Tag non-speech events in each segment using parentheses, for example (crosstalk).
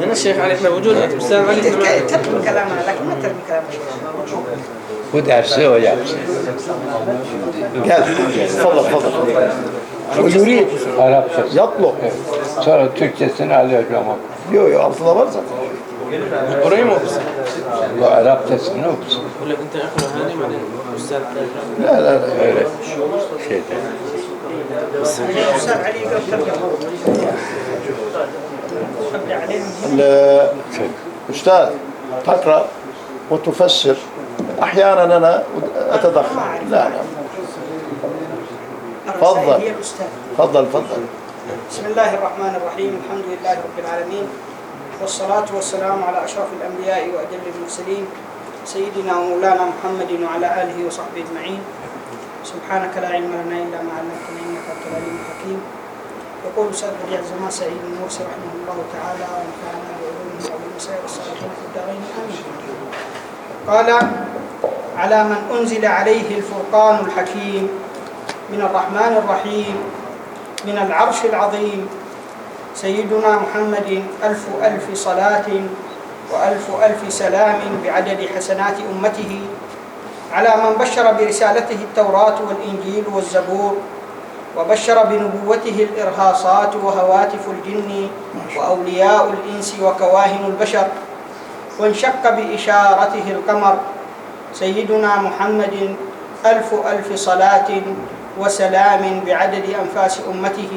هنا الشيخ علي احنا موجود الاستاذ علي احنا معنا. ترمي كلامها لكن ما ترمي كلامها Bu dersi o yapsın. Gel. Fadal fadal. ويريد Arapçası. يطلق Sonra Türkçesini alacağım. Yok yok altında var zaten. قريب وقصة Bu Arapçasını okusun. ولا انت اقرا هذه بعدين استاذ La la la. Öyle şeyde. الاستاذ علي يقرا ترجمه ابدا عليه ال- أستاذ تقرأ وتفسر. أحيانا أنا أتدخل لا لا. تفضل. تفضل تفضل. بسم الله الرحمن الرحيم. الحمد لله رب العالمين. والصلاة والسلام على أشرف الأنبياء وأجل المرسلين. سيدنا ومولانا محمد وعلى آله وصحبه أجمعين. سبحانك لا علم لنا إلا ما علمتنا إنك أنت العليم الحكيم. يقول أستاذ بديع زمان سعيد المرسي رحمه الله تعالى ونفعنا بعلومه وعلوم سائر الصالحين في الدارين آمين. قال على من أنزل عليه الفرقان الحكيم من الرحمن الرحيم من العرش العظيم سيدنا محمد ألف ألف صلاة وألف ألف سلام بعدد حسنات أمته على من بشر برسالته التوراة والإنجيل والزبور وبشر بنبوته الإرهاصات وهواتف الجن وأولياء الإنس وكواهن البشر وانشق بإشارته القمر سيدنا محمد ألف ألف صلاة وسلام بعدد أنفاس أمته.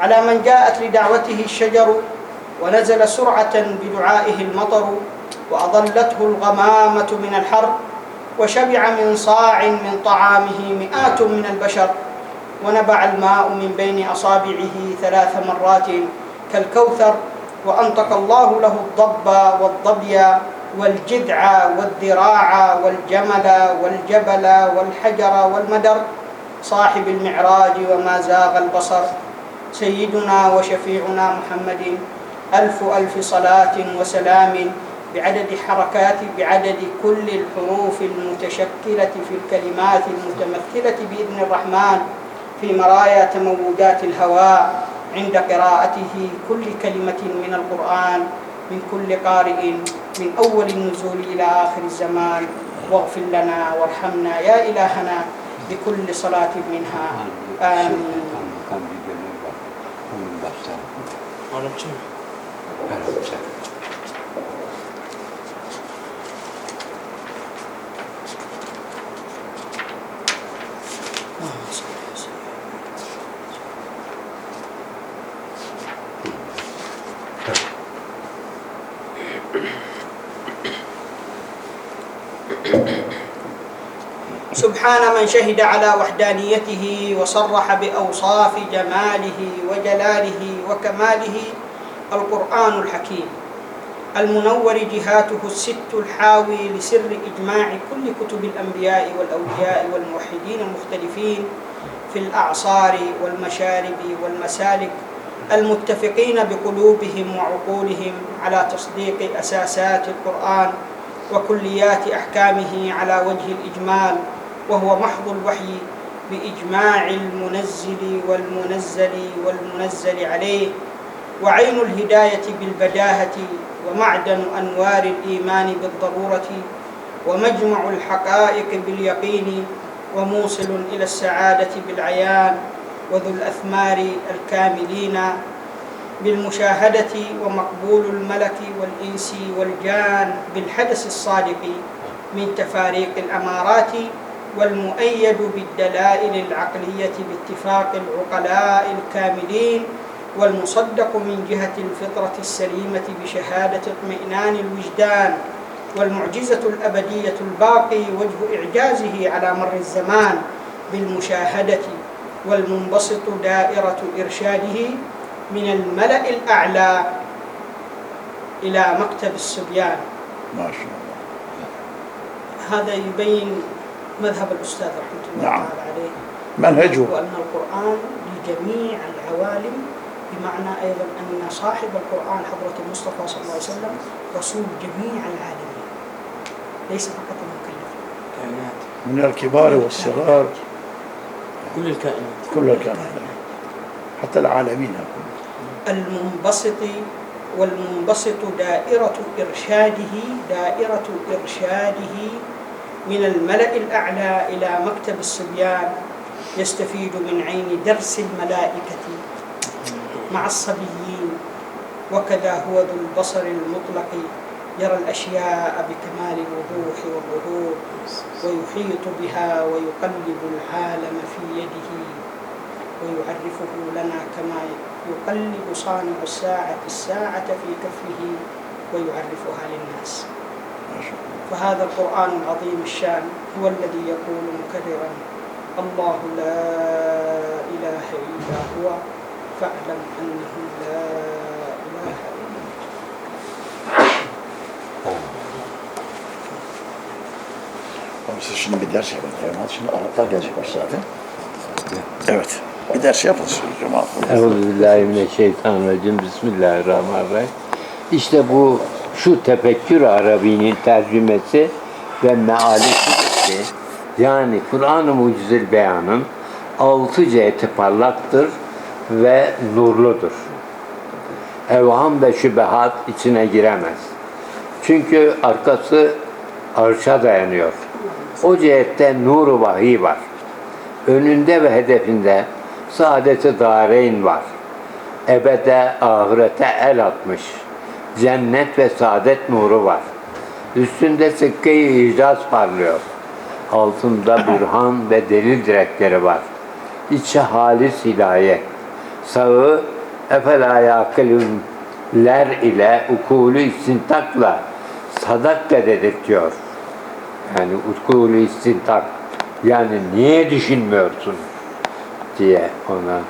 على من جاءت لدعوته الشجر ونزل سرعة بدعائه المطر وأظلته الغمامة من الحر وشبع من صاع من طعامه مئات من البشر. ونبع الماء من بين أصابعه ثلاث مرات كالكوثر وأنطق الله له الضب والظبي والجذع والذراع والجمل والجبل والحجر والمدر صاحب المعراج وما زاغ البصر. سيدنا وشفيعنا محمد ألف ألف صلاة وسلام بعدد حركات بعدد كل الحروف المتشكلة في الكلمات المتمثلة بإذن الرحمن. في مرايا تمودات الهواء عند قراءته كل كلمة من القرآن من كل قارئ من أول النزول إلى آخر الزمان واغفر لنا وارحمنا يا إلهنا بكل صلاة منها آمين. Arapça mı? Arapça. سبحان من شهد على وحدانيته وصرح بأوصاف جماله وجلاله وكماله القرآن الحكيم. المنور جهاته الست الحاوي لسر إجماع كل كتب الأنبياء والأولياء والموحدين المختلفين في الأعصار والمشارب والمسالك المتفقين بقلوبهم وعقولهم على تصديق أساسات القرآن وكليات أحكامه على وجه الإجمال وهو محض الوحي بإجماع المنزل والمنزل والمنزل عليه وعين الهداية بالبداهة ومعدن أنوار الإيمان بالضرورة ومجمع الحقائق باليقين وموصل إلى السعادة بالعيان وذو الأثمار الكاملين بالمشاهدة ومقبول الملك والإنس والجان بالحدث الصادق من تفاريق الأمارات والمؤيد بالدلائل العقلية باتفاق العقلاء الكاملين والمصدق من جهة الفطرة السليمة بشهادة اطمئنان الوجدان والمعجزة الأبدية الباقي وجه إعجازه على مر الزمان بالمشاهدة والمنبسط دائرة إرشاده من الملأ الأعلى إلى مكتب الصبيان. ما شاء الله. هذا يبين مذهب الأستاذ رحمة الله نعم. تعالى عليه. منهجه. وأن القرآن لجميع العوالم بمعنى أيضا أن صاحب القرآن حضرة المصطفى صلى الله عليه وسلم رسول جميع العالمين. ليس فقط المكلف. كائنات. من الكبار والصغار. كل الكائنات. كل الكلام حتى العالمين المنبسط والمنبسط دائرة إرشاده دائرة إرشاده من الملأ الأعلى إلى مكتب الصبيان يستفيد من عين درس الملائكة مع الصبيين وكذا هو ذو البصر المطلق يرى الأشياء بكمال الوضوح والظهور ويحيط بها ويقلب العالم في يده ويعرفه لنا كما يقلب صانع الساعة الساعة في كفه ويعرفها للناس. فهذا القرآن العظيم الشان هو الذي يقول مكررا الله لا إله إلا هو فاعلم أنه لا إله إلا هو Ama siz şimdi bir ders yapın. Cemaat şimdi Araplar gelecekmiş zaten. Evet. Bir ders yapın siz cemaat. Euzubillahimineşşeytanirracim. Bismillahirrahmanirrahim. İşte bu şu tefekkür Arabi'nin tercümesi ve mealisidir ki yani Kur'an-ı Mucizül Beyan'ın altı ciheti parlaktır ve nurludur. Evham ve şübehat içine giremez. Çünkü arkası arşa dayanıyor. O cihette nuru vahiy var. Önünde ve hedefinde saadeti dareyn var. Ebede, ahirete el atmış. Cennet ve saadet nuru var. Üstünde sıkke-i icaz parlıyor. Altında bürhan ve delil direkleri var. İçi halis hidayet. Sağı efela yakılünler ile ukulü istintakla sadakla dedirtiyor. Yani utkulu istintak. Yani niye düşünmüyorsun diye ona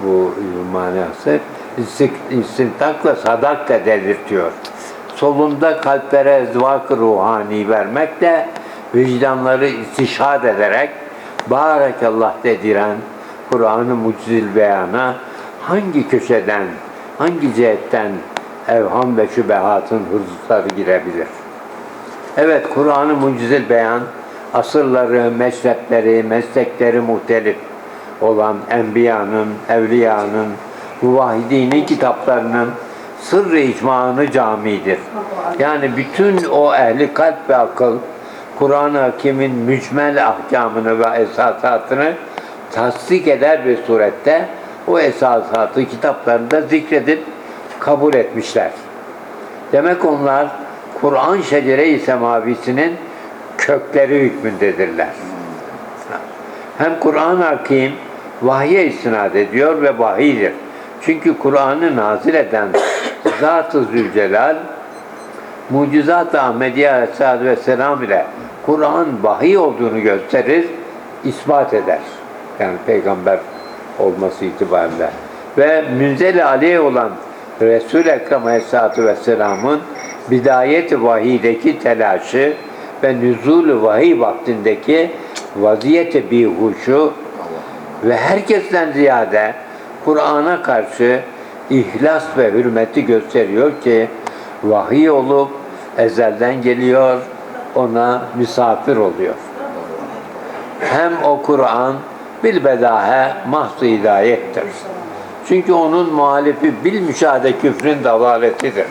bu manası istik- istintakla sadakla dedirtiyor. Solunda kalplere ezvak ruhani vermekle vicdanları istişhad ederek Barakallah dediren Kur'an-ı Mucizül Beyan'a hangi köşeden, hangi cihetten evham ve şübehatın hırzları girebilir? Evet, Kur'an-ı Mucizül Beyan, asırları, meşrepleri, meslekleri muhtelif olan Enbiya'nın, Evliya'nın, Muvahhidinin kitaplarının sırrı icmanı camidir. Yani bütün o ehli kalp ve akıl, Kur'an-ı Hakim'in mücmel ahkamını ve esasatını tasdik eder bir surette o esasatı kitaplarında zikredip kabul etmişler. Demek onlar Kur'an şecere-i semavisinin kökleri hükmündedirler. Hem Kur'an-ı Hakim vahye istinad ediyor ve vahidir. Çünkü Kur'an'ı nazil eden Zat-ı Zülcelal Mucizat-ı Ahmediye Aleyhisselatü Vesselam ile Kur'an vahiy olduğunu gösterir, ispat eder. Yani peygamber olması itibariyle. Ve Münzel-i Aleyh olan Resul-i Ekrem Aleyhisselatü Vesselam'ın bidayet-i vahiydeki telaşı ve nüzul-u vahiy vaktindeki vaziyeti bihuşu ve herkesten ziyade Kur'an'a karşı ihlas ve hürmeti gösteriyor ki vahiy olup ezelden geliyor, ona misafir oluyor. Hem o Kur'an bilbedahe mahz hidayettir. Çünkü onun muhalifi bil müşahede küfrün dalaletidir.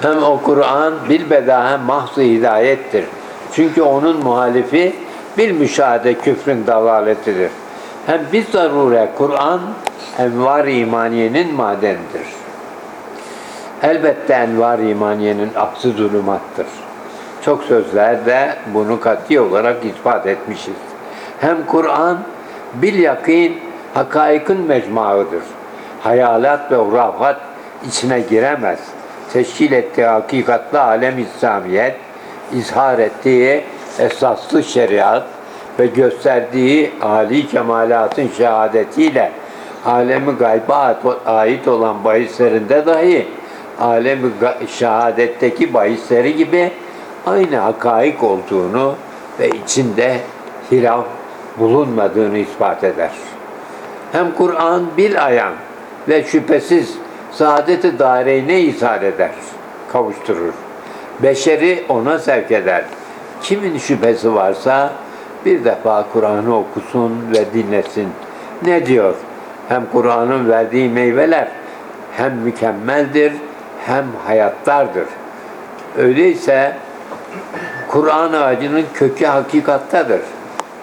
Hem o Kur'an bilbedahe mahz hidayettir. Çünkü onun muhalifi bil müşahede küfrün dalaletidir. Hem bir zarure Kur'an envar imaniyenin madenidir. Elbette envar imaniyenin aksi zulümattır. Çok sözlerde bunu kat'i olarak ispat etmişiz. Hem Kur'an bil yakin hakaikın mecmuaıdır. Hayalat ve hurafat içine giremez. Teşkil ettiği hakikatli alem İslamiyet, izhar ettiği esaslı şeriat ve gösterdiği âli kemalatın şehadetiyle alemi gayba ait olan bahislerinde dahi alemi şehadetteki bahisleri gibi aynı hakaik olduğunu ve içinde hilaf bulunmadığını ispat eder. Hem Kur'an bil ayan ve şüphesiz saadet-i dareyne ishal eder, kavuşturur. Beşeri ona sevk eder. Kimin şüphesi varsa bir defa Kur'an'ı okusun ve dinlesin. ne diyor? Hem Kur'an'ın verdiği meyveler hem mükemmeldir hem hayatlardır. Öyleyse Kur'an ağacının kökü hakikattadır.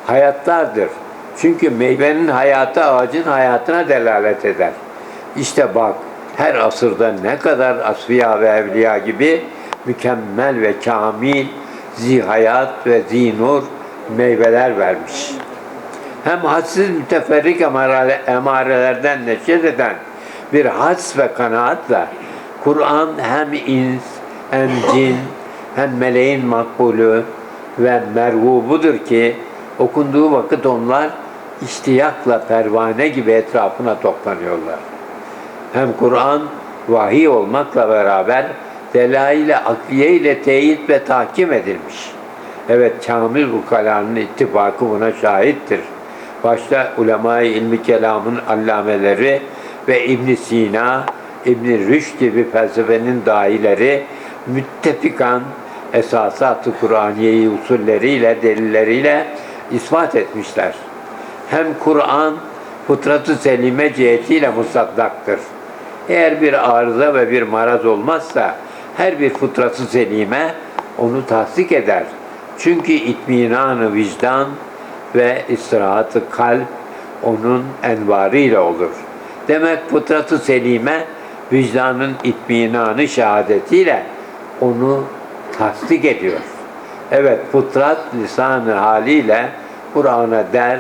Hayatlardır. Çünkü meyvenin hayatı ağacın hayatına delalet eder. İşte bak her asırda ne kadar asfiya ve evliya gibi mükemmel ve kamil zihayat ve zinur meyveler vermiş. Hem hadsiz müteferrik emare- emarelerden neşet eden bir has ve kanaatla Kur'an hem ins hem cin hem meleğin makbulü ve merhubudur ki okunduğu vakit onlar iştiyakla pervane gibi etrafına toplanıyorlar. Hem Kur'an vahiy olmakla beraber delail-i akliye ile teyit ve tahkim edilmiş. Evet kamil ukalanın ittifakı buna şahittir. Başta ulema-i ilmi kelamın allameleri ve İbn Sina, İbn Rüşd gibi felsefenin dahileri müttefikan esasat-ı Kur'aniyeyi usulleriyle, delilleriyle ispat etmişler. Hem Kur'an fıtratı selime cihetiyle musaddaktır. Eğer bir arıza ve bir maraz olmazsa her bir fıtratı selime onu tasdik eder. Çünkü itminanı vicdan ve istirahatı kalp onun envarıyla olur. Demek fıtratı selime vicdanın itminanı şehadetiyle onu tasdik ediyor. Evet fıtrat lisanı haliyle Kur'an'a der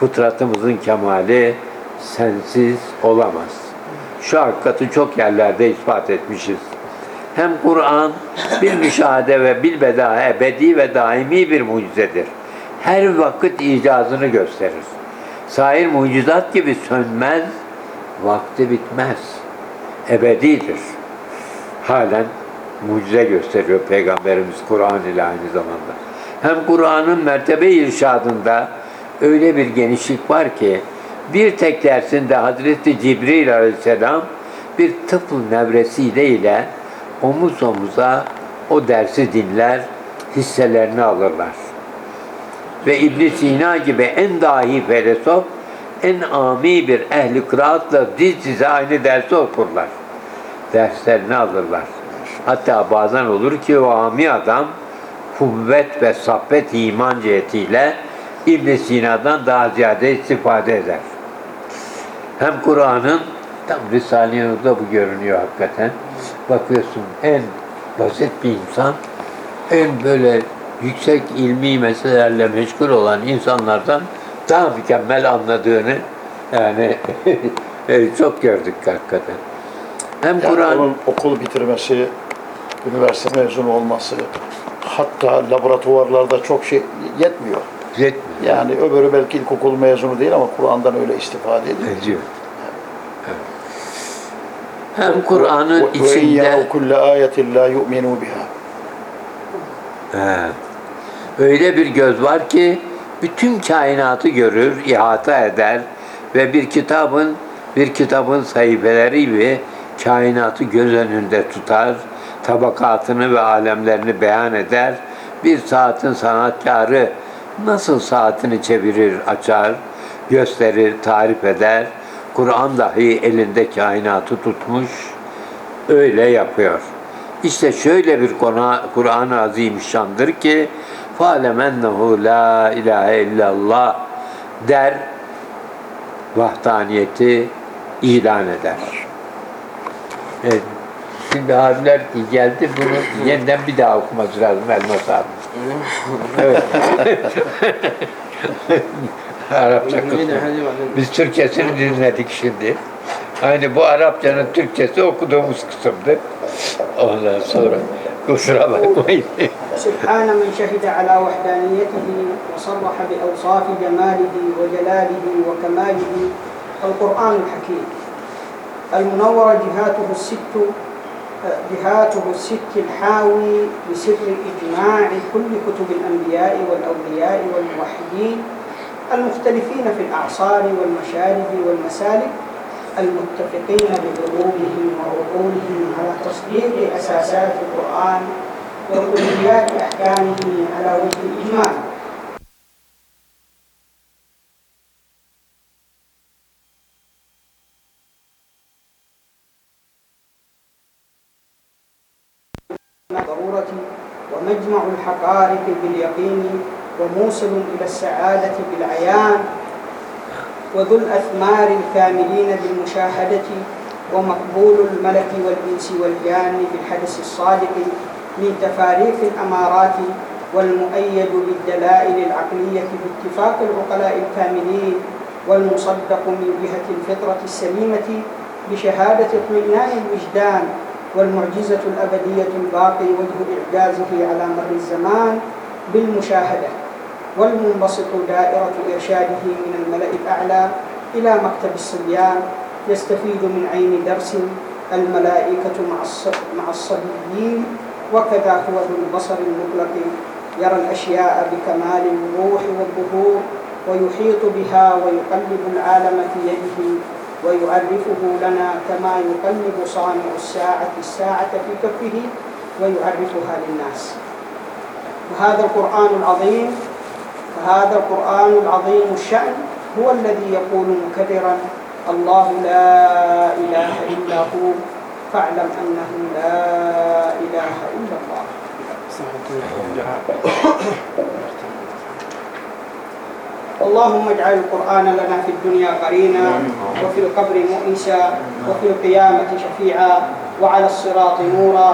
fıtratımızın kemali sensiz olamaz. Şu hakikati çok yerlerde ispat etmişiz. Hem Kur'an bir müşahede ve bilbeda ebedi ve daimi bir mucizedir. Her vakit icazını gösterir. Sair mucizat gibi sönmez, vakti bitmez. Ebedidir. Halen mucize gösteriyor Peygamberimiz Kur'an ile aynı zamanda. Hem Kur'an'ın mertebe irşadında öyle bir genişlik var ki bir tek dersinde Hazreti Cibril Aleyhisselam bir tıfıl nevresiyle ile omuz omuza o dersi dinler, hisselerini alırlar. Ve ibn Sina gibi en dahi filozof, en ami bir ehli kıraatla diz dize aynı dersi okurlar. Derslerini alırlar. Hatta bazen olur ki o ami adam kuvvet ve saffet iman cihetiyle ibn Sina'dan daha ziyade istifade eder. Hem Kur'an'ın tam Risale-i bu görünüyor hakikaten. Bakıyorsun en basit bir insan, en böyle yüksek ilmi meselelerle meşgul olan insanlardan daha mükemmel anladığını yani (laughs) e, çok gördük hakikaten. Hem Yani Kur'an okul bitirmesi, üniversite mezunu olması, hatta laboratuvarlarda çok şey yetmiyor. yetmiyor. Yani öbürü belki ilkokul mezunu değil ama Kur'an'dan öyle istifade ediyor. ediyor hem Kur'an'ın içinde evet. öyle bir göz var ki bütün kainatı görür, ihata eder ve bir kitabın bir kitabın sayfeleri gibi kainatı göz önünde tutar, tabakatını ve alemlerini beyan eder. Bir saatin sanatkarı nasıl saatini çevirir, açar, gösterir, tarif eder.'' Kur'an dahi elinde kainatı tutmuş, öyle yapıyor. İşte şöyle bir konu Kur'an-ı Azimüşşan'dır ki فَعَلَمَنَّهُ la ilahe illallah der, vahdaniyeti ilan eder. Evet. Şimdi abiler ki geldi bunu yeniden bir daha okuması lazım Elmas abi. Evet. (laughs) (laughs) Arapça Yine kısmı. hadi bakalım. Biz Türkçesini dinledik şimdi. Aynı bu Arapçanın Türkçesi okuduğumuz kısımdı. Ondan sonra kusura bakmayın. سبحان من شهد على وحدانيته وصرح بأوصاف جماله وجلاله وكماله القرآن الحكيم المنورة جهاته الست جهاته الست الحاوي بسر إجماع كل كتب الأنبياء والأولياء والموحدين المختلفين في الأعصار والمشارب والمسالك المتفقين بعلومهم وعقولهم على تصديق أساسات القرآن وكليات أحكامه على وجه الإجمال ضرورة ومجمع الحقائق باليقين وموصل إلى السعادة بالعيان وذو الأثمار الكاملين بالمشاهدة ومقبول الملك والإنس والجان بالحدث الصادق من تفاريق الأمارات والمؤيد بالدلائل العقلية باتفاق العقلاء الكاملين والمصدق من جهة الفطرة السليمة بشهادة اطمئنان الوجدان والمعجزة الأبدية الباقي وجه إعجازه على مر الزمان بالمشاهدة والمنبسط دائرة إرشاده من الملأ الأعلى إلى مكتب الصبيان يستفيد من عين درس الملائكة مع الص- مع الصبيين وكذا هو ذو البصر المطلق يرى الأشياء بكمال الوضوح والظهور ويحيط بها ويقلب العالم في يده ويعرفه لنا كما يقلب صانع الساعة الساعة في كفه ويعرفها للناس. وهذا القرآن العظيم فهذا القرآن العظيم الشأن هو الذي يقول مكررا الله لا إله إلا هو فاعلم أنه لا إله إلا الله. اللهم اجعل القرآن لنا في الدنيا قرينا وفي القبر مؤنسا وفي القيامة شفيعا وعلى الصراط نورا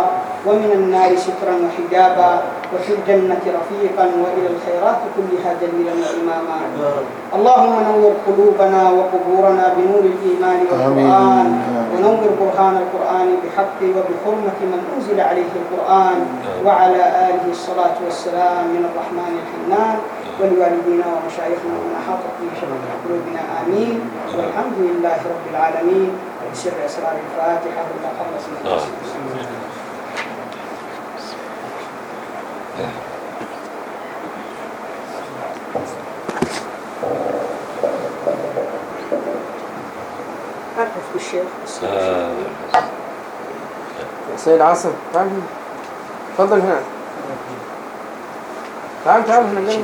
ومن النار سترا وحجابا. وفي الجنة رفيقا وإلى الخيرات كلها دليلا وإماما. اللهم نور قلوبنا وقبورنا بنور الإيمان والقرآن. ونور برهان القرآن بحق وبحرمة من أنزل عليه القرآن. وعلى آله الصلاة والسلام. من الرحمن الحنان ولوالدينا ومشايخنا ومن أحاطت به شبكة قلوبنا. آمين. والحمد لله رب العالمين. وبسر أسرار الفاتحة. ولا خلص من سيد عاصم تعال تفضل هنا تعال تعال هنا.